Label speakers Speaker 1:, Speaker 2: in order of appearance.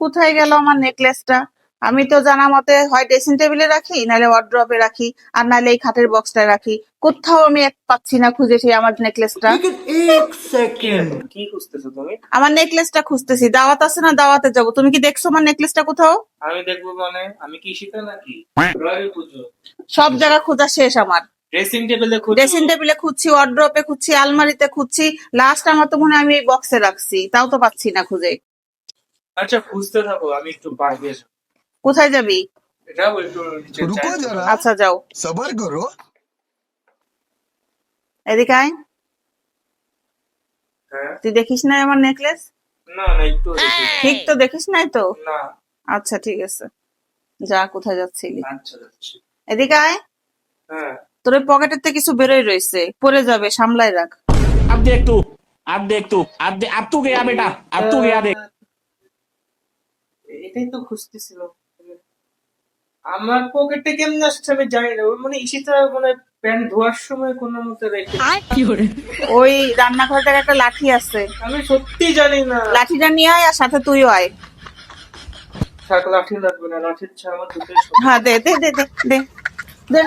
Speaker 1: কোথায় গেল আমার নেকলেসটা আমি তো জানা মতে হয় ড্রেসিং টেবিলে রাখি নাহলে ওয়ার্ড্রপে রাখি আর নাহলে এই খাটের বক্সটা রাখি। কোথাও আমি এক পাচ্ছি না খুঁজে সেই আমার নেকলেসটা
Speaker 2: কি খুঁজতেছো তুমি?
Speaker 1: আমার নেকলেসটা খুঁজতেছি। দাওয়াত আছে না দাওয়াতে যাব? তুমি কি দেখছ আমার নেকলেসটা কোথাও?
Speaker 2: আমি দেখব মানে আমি কি শীতে নাকি?
Speaker 1: সব জায়গা খোঁজা শেষ আমার।
Speaker 2: ড্রেসিং টেবিলে
Speaker 1: ড্রেসিং টেবিলে খুঁজছি ওয়ার্ড্রপে খুঁজছি আলমারিতে খুঁজছি। লাস্ট আমার তো মনে হয় আমি এই বক্সে রাখছি। তাও তো পাচ্ছি না খুঁজে।
Speaker 2: আচ্ছা খুঁজতে থাকো আমি একটু বাইরে যাবো।
Speaker 1: কোথায় যাবি
Speaker 2: যাবো একটু নিচে
Speaker 3: रुको
Speaker 2: যাই।
Speaker 3: जरा
Speaker 1: আচ্ছা যাও
Speaker 3: सबर करो
Speaker 1: এদিকে আয়
Speaker 2: হ্যাঁ
Speaker 1: তুই দেখিস না আমার নেকলেস
Speaker 2: না না একটু এদিকে।
Speaker 1: ঠিক তো দেখিস নাই তো
Speaker 2: না
Speaker 1: আচ্ছা ঠিক আছে যা কোথায় যাচ্ছিলি
Speaker 2: আচ্ছা যাচ্ছি
Speaker 1: এদিকে আয়
Speaker 2: হ্যাঁ
Speaker 1: তোর ওই পকেটের থেকে কিছু বেরোয় রয়েছে পড়ে যাবে সামলাই রাখ
Speaker 4: अब देख तू अब देख तू अब दे, अब तू गया बेटा अब तू गया देख
Speaker 2: এটাই তো খুঁজতেছিল আমার পকেটে কেমন আসছে আমি জানি না। ওই মানে ইসিতা মানে প্যান্ট ধোয়ার সময় কোনো মতে রেখে
Speaker 1: ওই রান্নাঘর থেকে একটা লাঠি আছে।
Speaker 2: আমি সত্যি জানি না।
Speaker 1: লাঠিটা নিয়ে আয় আর সাথে তুইও আয়।
Speaker 2: থাক লাঠি লাগবে না লাঠির ছাড়া আমার দুটোই
Speaker 1: হ্যাঁ দে দে দে দে দে দে।